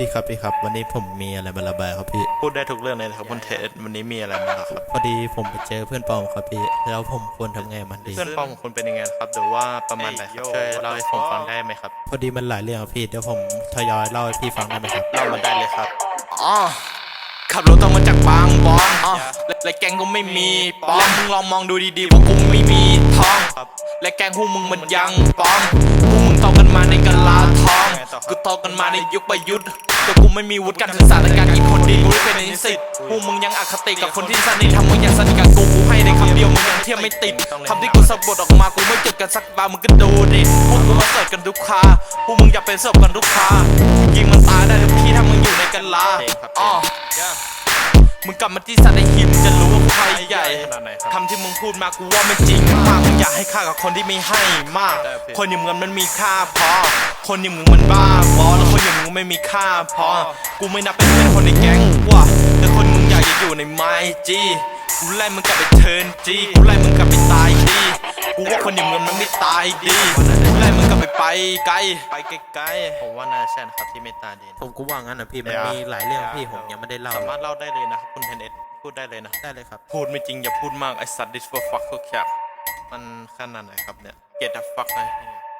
พี่ครับพี่ครับ วันนี้ผมมีอะไรมาระบายครับพี่ พูดได้ทุกเรื่องเลยนะครับคุณเทสวันนี้มีอะไรบ้างครับพอดีผมไปเจอเพื่อนปองครับพี่ แล้วผมควรทำไงมันดี เพื่อนป้องของคุณเป็นยังไงครับหรือว่าประมาณไหนครับช่วยเล่าให้ผมฟังได้ไหมครับ พอดีมันหลายเรื่องครับพี่เดี๋ยวผมทยอยเล่าให้พี่ฟังได้ไหมครับเล่ามาได้เลยครับอ๋อขับรถต้องมาจากบางบอนอ๋อและและแกงก็ไม่มีปองและมึงลองมองดูดีๆว่ากูไม่มีทองครับและแกงพวกมึงมันยังปองพวกมึ ในยุคประยุทธ์แต่กูไม่มีวุฒิการศึกษาและการกินคนดีกูไม่เป็นนิสิตพวกมึงยังอคติกับคนที่สนิททำมึงอย่าสนิทกับกูกูให้ในคำเดียวมึงยังเทียบไม่ติดคำที่กูสะบดออกมากูไม่จดกันสักบาร์มึงก็ดูดิพวกกูมาเสิร์ชกันทุกคาพวกมึงอย่าเป็นศพกันทุกคายิงมันตายได้ทุกทีถ้ามึงอยู่ในกะลาเพลงครับอ๋อ มึงกลับมาที่สัตว์ในหิมจะรู้ว่าใครใหญ่ขนาดไหนครับคำที่มึงพูดมากูว่าไม่จริงมากมึงอย่าให้ค่ากับคนที่ไม่ให้มากได้พี่คนอย่างมึงมันมีค่าพอ คนอย่างมึงมันบ้าบอแล้วคนอย่างมึงไม่มีค่าพอ กูไม่นับเป็นเพื่อนคนในแก๊งว่ะแต่คนมึงอยากจะอยู่ในไม้จีกูไล่มึงกลับไปเทิร์นจีกูไล่มึงกลับไปตายดี กูว่าคนอย่างมึงมันไม่ตายดีกู ไล่มึงกลับไปไปไกลไปไกลๆผมว่าน่าใช่นะครับที่เมตตาดีนะ ผมก็ว่างั้นนะพี่มันเดี๋ยว มีหลายเรื่องพี่ผมยังไม่ได้เล่าสามารถเล่าได้เลยนะครับคุณเทนเอสพูดได้เลยนะ ได้เลยครับ พูดไม่จริงอย่าพูดมากไอสัตว์ this for fuck ก็แคบมันขนาดไหนครับเนี่ย get the fuck นะ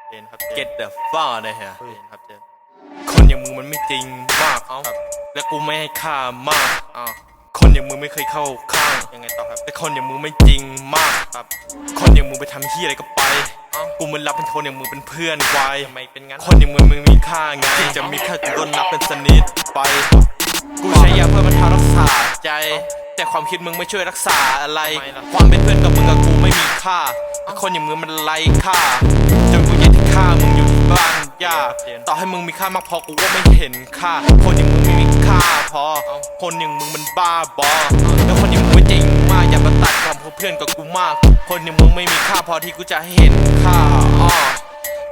เจนครับ get the fuck เลยฮะเจนครับเจนคนอย่างมึงมันไม่จริงมากเอ้าและกูไม่ให้ค่ามากอ้าคนอย่างมึงไม่เคยเข้าข้างยังไงต่อครับแต่คนอย่างมึงไม่จริงมากครับ คนอย่างมึงไปทำเฮียอะไรก็ไป กูมันรับเป็นคนอย่างมึงเป็นเพื่อนไว้ทำไมเป็นงั้นคนอย่างมึงมึงมีค่าไงจะมีค่ากูก็นับเป็นสนิทไป กูใช้ยาเพื่อบรรเทารักษาใจ แต่ความคิดมึงไม่ช่วยรักษาอะไร ความเป็นเพื่อนกับมึงกับกูไม่มีค่าแต่คนอย่างมึงมันไร้ค่า จนกูอยากที่ฆ่ามึงอยู่ที่บ้านย่าต่อให้มึงมีค่ามากพอกูก็ไม่เห็นค่า คนอย่างมึงไม่มีค่าพอ คนอย่างมึงมันบ้าบอ แล้วคนอย่างมึงไม่จริงมากอย่ามาตัดความ พื่อนกับกูมาก คนอย่างมึงไม่มีค่าพอที่กูจะเห็นค่าอ้อ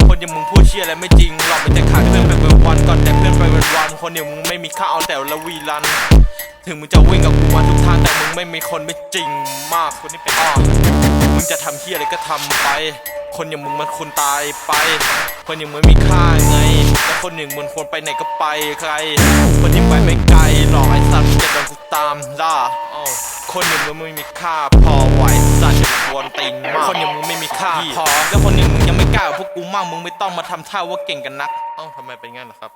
คนอย่างมึงพูดเชี่ยอะไรไม่จริงหรอกมันจะขาดเพื่อนไปเป็นวันก่อนแต่เพื่อนไปเป็นวันคนอย่างมึงไม่มีค่าเอาแต่ละวีรัน ถึงมึงจะวิ่งกับกูมาทุกทางแต่มึงไม่มีคนไม่จริงมากคนที่เป็นอ้อมึงจะทำเชี่ยอะไรก็ทำไป คนอย่างมึงมันควรตายไป คนอย่างมึงมีค่าไงและคนอย่างมึงควรไปไหนก็ไปไกลคนที่ไปไม่ไกลหรอกไอ้สัตว์จะโดนกูตามล่าอ้า คนอย่างมึงไม่มีค่าพอไหวสัตว์จะควรตีนมากคนอย่างมึงไม่มีค่าพอแล้วคนอย่างมึงยังไม่กล้ากับพวกกูมากมึงไม่ต้องมาทำท่าว่าเก่งกันนักเอ้าทำไมเป็นงั้นล่ะครับ